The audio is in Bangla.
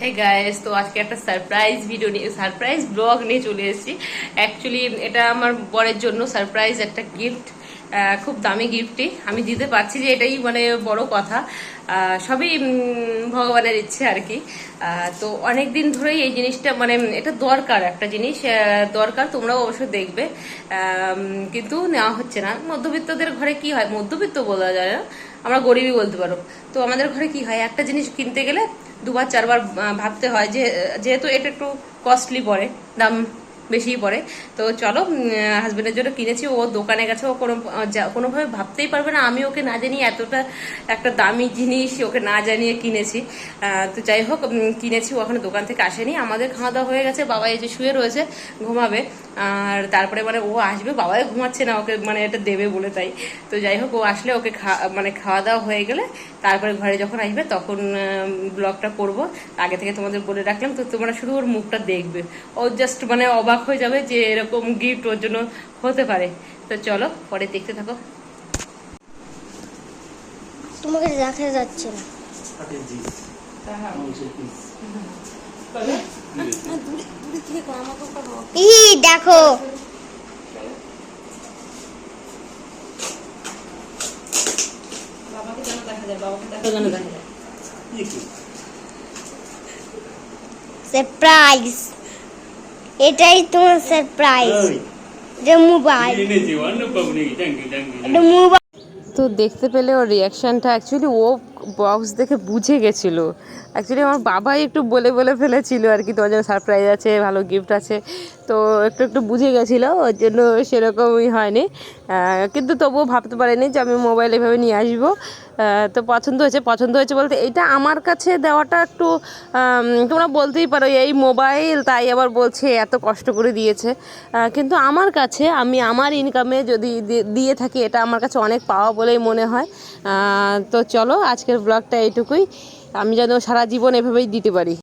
হে গাইস তো আজকে একটা সারপ্রাইজ ভিডিও নিয়ে সারপ্রাইজ ব্লগ নিয়ে চলে এসেছি। অ্যাকচুয়ালি এটা আমার বরের জন্য সারপ্রাইজ একটা গিফট খুব দামি গিফটই আমি দিতে পারছি যে এটাই মানে বড় কথা। সবই ভগবানের ইচ্ছে আর কি। তো অনেক দিন ধরেই এই জিনিসটা মানে এটা দরকার একটা জিনিস দরকার, তোমরাও অবশ্যই দেখবে। কিন্তু নেওয়া হচ্ছে না। মধ্যবিত্তদের ঘরে কি হয়? মধ্যবিত্ত বলা যায় না। আমরা গরিবই বলতে পারো। তো আমাদের ঘরে কি হয়? একটা জিনিস কিনতে গেলে দুবার, চারবার ভাবতে হয় যে, যেহেতু এটা একটু কস্টলি পড়ে, দাম বেশিই পড়ে। তো চলো হাজবেন্ডের জন্য কিনেছি, ও দোকানে গেছে, ও কোনো কোনোভাবে ভাবতেই পারবে না, আমি ওকে না জানিয়ে এতটা একটা দামি জিনিস ওকে না জানিয়ে কিনেছি। তো যাই হোক কিনেছি, ও এখনও দোকান থেকে আসেনি। আমাদের খাওয়া দাওয়া হয়ে গেছে বাবা এই যে শুয়ে রয়েছে, ঘুমাবে। আর তারপরে মানে ও আসবে, বাবাই ঘুমাচ্ছে না, ওকে মানে এটা দেবে বলে তাই। তো যাই হোক, ও আসলে ওকে মানে খাওয়া দাওয়া হয়ে গেলে তারপরে ঘরে যখন আসবে তখন ব্লগটা করব। আগে থেকে তোমাদের বলে রাখলাম, তো তোমরা শুধু ওর মুখটা দেখবে। ও জাস্ট মানে অবাক হয়ে যাবে যে এরকম গিফট ওর জন্য হতে পারে। তো চলো পরে দেখতে থাকো। তোমাকে দেখা যাচ্ছে না। দেখো। বাবাকে যেন দেখা যায় বাবাকে দেখা যেন দেখা যায়। কি সারপ্রাইজ এটাই তোমার সারপ্রাইজ এটা মোবাইল এটা মোবাইল তো দেখতে পেলে ওর রিয়াকশানটা অ্যাকচুয়ালি ও বক্স দেখে বুঝে গেছিল। অ্যাকচুয়ালি আমার বাবাই একটু বলে বলে ফেলেছিল আর কি তোমার জন্য সারপ্রাইজ আছে ভালো গিফট আছে। তো একটু একটু বুঝে গেছিল ওর জন্য সেরকমই হয়নি। কিন্তু তবুও ভাবতে পারিনি যে আমি মোবাইল এভাবে নিয়ে আসব। তো পছন্দ হয়েছে পছন্দ হয়েছে বলতে এটা আমার কাছে দেওয়াটা একটু তোমরা বলতেই পারো এই মোবাইল তাই আবার বলছে এত কষ্ট করে দিয়েছে। কিন্তু আমার কাছে আমি আমার ইনকামে যদি দিয়ে থাকি এটা আমার কাছে অনেক পাওয়া বলেই মনে হয়। তো চলো আজকের ব্লগটা এইটুকুই। আমি যেন সারা জীবন এভাবেই দিতে পারি।